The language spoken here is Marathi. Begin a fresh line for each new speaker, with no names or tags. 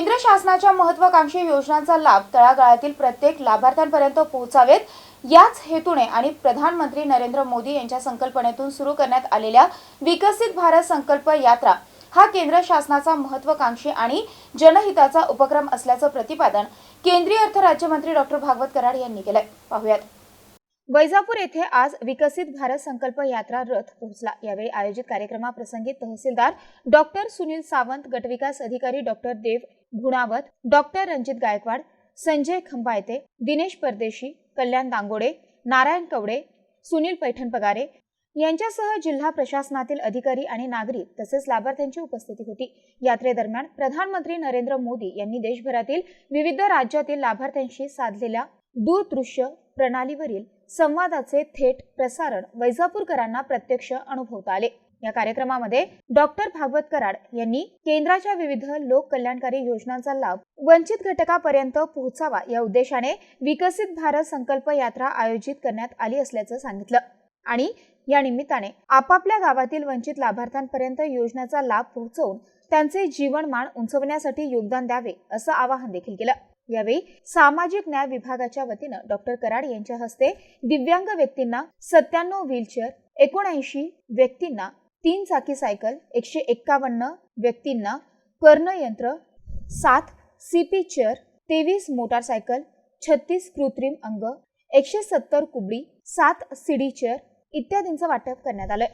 केंद्र शासनाच्या महत्वाकांक्षी योजनांचा लाभ तळागाळातील प्रत्येक लाभार्थ्यांपर्यंत पोहोचावेत याच हेतूने आणि प्रधानमंत्री नरेंद्र मोदी यांच्या संकल्पनेतून सुरू करण्यात आलेल्या विकसित भारत संकल्प यात्रा हा केंद्र शासनाचा महत्वाकांक्षी आणि जनहिताचा उपक्रम असल्याचं प्रतिपादन केंद्रीय अर्थ राज्यमंत्री डॉक्टर भागवत कराड यांनी केलंय. पाहुयात. वैजापूर येथे आज विकसित भारत संकल्प यात्रा रथ पोहोचला. यावेळी आयोजित कार्यक्रमाप्रसंगी तहसीलदार डॉक्टर सुनील सावंत गटविकास अधिकारी डॉक्टर देव भुणावत डॉक्टर रणजित गायकवाड संजय खंबायते दिनेश परदेशी कल्याण दांगोडे नारायण कवडे सुनील पैठण पगारे यांच्यासह जिल्हा प्रशासनातील अधिकारी आणि नागरिक तसेच लाभार्थ्यांची उपस्थिती होती. यात्रेदरम्यान प्रधानमंत्री नरेंद्र मोदी यांनी देशभरातील विविध राज्यातील लाभार्थ्यांशी साधलेल्या दूरदृश्य प्रणालीवरील संवादाचे थेट प्रसारण वैजापूरकरांना प्रत्यक्ष अनुभवता आले. या कार्यक्रमामध्ये डॉक्टर भागवत कराड यांनी केंद्राच्या विविध लोक कल्याणकारी योजनांचा लाभ वंचित घटकापर्यंत पोहोचावा या उद्देशाने विकसित भारत संकल्प यात्रा आयोजित करण्यात आली असल्याचं सांगितलं. आणि या निमित्ताने आपापल्या गावातील वंचित लाभार्थ्यांपर्यंत योजनेचा लाभ पोहोचवून त्यांचे जीवनमान उंचवण्यासाठी योगदान द्यावे असं आवाहन देखील केलं. यावेळी सामाजिक न्याय विभागाच्या वतीनं डॉक्टर कराड यांच्या हस्ते दिव्यांग व्यक्तींना सत्त्याण्णव व्हीलचेअर एकोणऐंशी व्यक्तींना तीन चाकी सायकल एकशे एक्कावन्न व्यक्तींना कर्णयंत्र सात सीपी चेअर तेवीस मोटारसायकल छत्तीस कृत्रिम अंग एकशे सत्तर कुबडी सात सीडी चेअर इत्यादींचं वाटप करण्यात आलं